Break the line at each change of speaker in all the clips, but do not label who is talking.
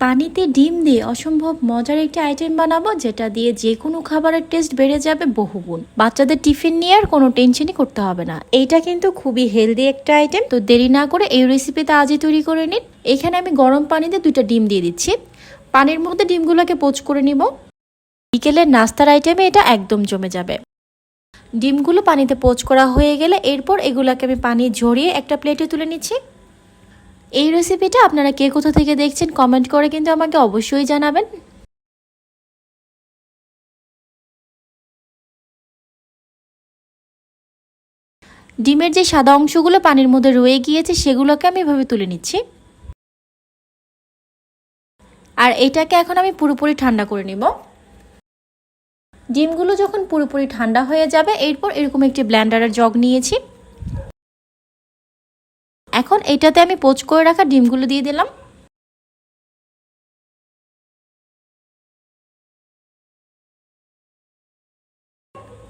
পানিতে ডিম দিয়ে অসম্ভব মজার একটি আইটেম বানাবো, যেটা দিয়ে যে কোনো খাবারের টেস্ট বেড়ে যাবে বহুগুণ। বাচ্চাদের টিফিন নিয়ে আর কোনো টেনশনই করতে হবে না। এইটা কিন্তু খুবই হেলদি একটা আইটেম তো দেরি না করে এই রেসিপিটা আজই তৈরি করে নিন। এখানে আমি গরম পানিতে দুইটা ডিম দিয়ে দিচ্ছি। পানির মধ্যে ডিমগুলোকে পোচ করে নিব। বিকেলের নাস্তার আইটেমে এটা একদম জমে যাবে। ডিমগুলো পানিতে পোচ করা হয়ে গেলে এরপর এগুলোকে আমি পানি ঝরিয়ে একটা প্লেটে তুলে নিচ্ছি। এই রেসিপিটা আপনারা কে কোথা থেকে দেখছেন কমেন্ট করে কিন্তু আমাকে অবশ্যই জানাবেন। ডিমের যে সাদা অংশগুলো পানির মধ্যে রয়ে গিয়েছে, সেগুলোকে আমি এভাবে তুলে নিচ্ছি। আর এটাকে এখন আমি পুরোপুরি ঠান্ডা করে নিব। ডিমগুলো যখন পুরোপুরি ঠান্ডা হয়ে যাবে, এরপর এরকম একটি ব্ল্যান্ডারের জগ নিয়েছি। এখন এটাতে আমি পোচ করে রাখা ডিমগুলো দিয়ে দিলাম।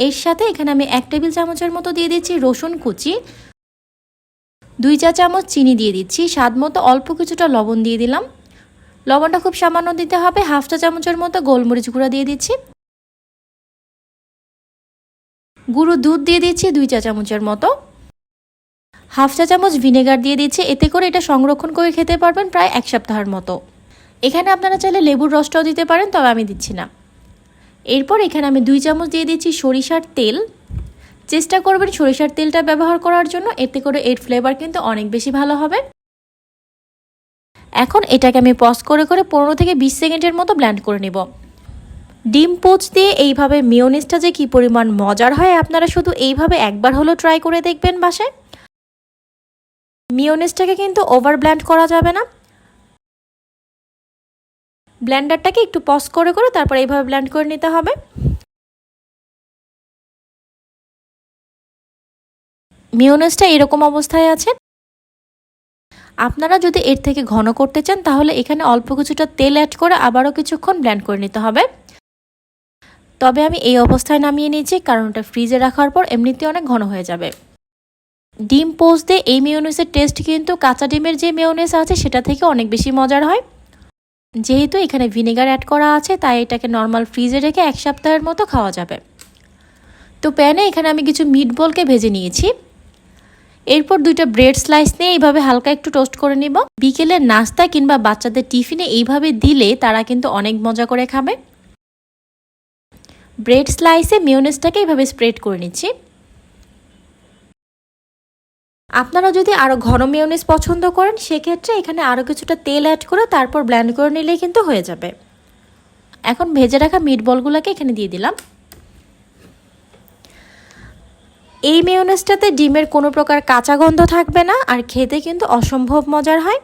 এর সাথে এখানে আমি এক টেবিল চামচের মতো দিয়ে দিচ্ছি রসুন কুচি, দুই চা চামচ চিনি দিয়ে দিচ্ছি, স্বাদ মতো অল্প কিছুটা লবণ দিয়ে দিলাম। লবণটা খুব সামান্য দিতে হবে, হাফ চা চামচের মতো গোলমরিচ গুঁড়া দিয়ে দিচ্ছি। গুঁড়ো দুধ দিয়ে দিচ্ছি দুই চা চামচের মতো। হাফ চা চামচ ভিনেগার দিয়ে দিচ্ছি, এতে করে এটা সংরক্ষণ করে খেতে পারবেন প্রায় এক সপ্তাহের মতো। এখানে আপনারা চাইলে লেবুর রসটাও দিতে পারেন, তবে আমি দিচ্ছি না। এরপর এখানে আমি দুই চামচ দিয়ে দিচ্ছি সরিষার তেল। চেষ্টা করবেন সরিষার তেলটা ব্যবহার করার জন্য, এতে করে এর ফ্লেভার কিন্তু অনেক বেশি ভালো হবে। এখন এটাকে আমি পজ করে করে পনেরো থেকে বিশ সেকেন্ডের মতো ব্ল্যান্ড করে নেব। ডিম পোচ দিয়ে এইভাবে মিওনিসটা যে কী পরিমাণ মজার হয়, আপনারা শুধু এইভাবে একবার হলো ট্রাই করে দেখবেন বাসায়। মিওনিসটাকে কিন্তু ওভার ব্ল্যান্ড করা যাবে না। ব্ল্যান্ডারটাকে একটু পজ করে করে তারপর এইভাবে ব্ল্যান্ড করে নিতে হবে। মিওনেসটা এরকম অবস্থায় আছে। আপনারা যদি এর থেকে ঘন করতে চান, তাহলে এখানে অল্প কিছুটা তেল অ্যাড করে আবারও কিছুক্ষণ ব্ল্যান্ড করে নিতে হবে। তবে আমি এই অবস্থায় নামিয়ে নিয়েছি, কারণ ওটা ফ্রিজে রাখার পর এমনিতে অনেক ঘন হয়ে যাবে। ডিম পোস্ট দিয়ে এই মেয়নেসের টেস্ট কিন্তু কাঁচা ডিমের যে মেয়নেস আছে সেটা থেকে অনেক বেশি মজার হয়। যেহেতু এখানে ভিনেগার অ্যাড করা আছে, তাই এটাকে নর্মাল ফ্রিজে রেখে এক সপ্তাহের মতো খাওয়া যাবে। তো প্যানে এখানে আমি কিছু মিট বলকে ভেজে নিয়েছি। এরপর দুইটা ব্রেড স্লাইস নিয়ে এইভাবে হালকা একটু টোস্ট করে নিব। বিকেলের নাস্তা কিংবা বাচ্চাদের টিফিনে এইভাবে দিলে তারা কিন্তু অনেক মজা করে খাবে। ব্রেড স্লাইসে মিওনেসটাকে এইভাবে স্প্রেড করে নিচ্ছি। আপনারা যদি আরও ঘন মেয়নিস পছন্দ করেন, সেক্ষেত্রে এখানে আরও কিছুটা তেল অ্যাড করে তারপর ব্ল্যান্ড করে নিলেই কিন্তু হয়ে যাবে। এখন ভেজে রাখা মিট বলগুলোকে এখানে দিয়ে দিলাম। এই মেয়নেসটাতে ডিমের কোনো প্রকার কাঁচা গন্ধ থাকবে না, আর খেতে কিন্তু অসম্ভব মজার হয়।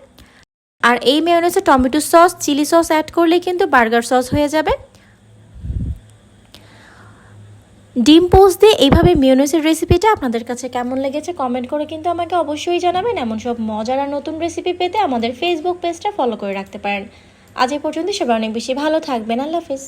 আর এই মেয়নেসে tomato sauce, chilli sauce add করলে কিন্তু বার্গার সস হয়ে যাবে। ডিম পোস্ট দিয়ে এইভাবে মিউনিসের রেসিপিটা আপনাদের কাছে কেমন লেগেছে কমেন্ট করে কিন্তু আমাকে অবশ্যই জানাবেন। এমন সব মজার আর নতুন রেসিপি পেতে আমাদের ফেসবুক পেজটা ফলো করে রাখতে পারেন। আজ এ পর্যন্ত সবাই অনেক বেশি ভালো থাকবেন। আল্লাহ হাফিজ।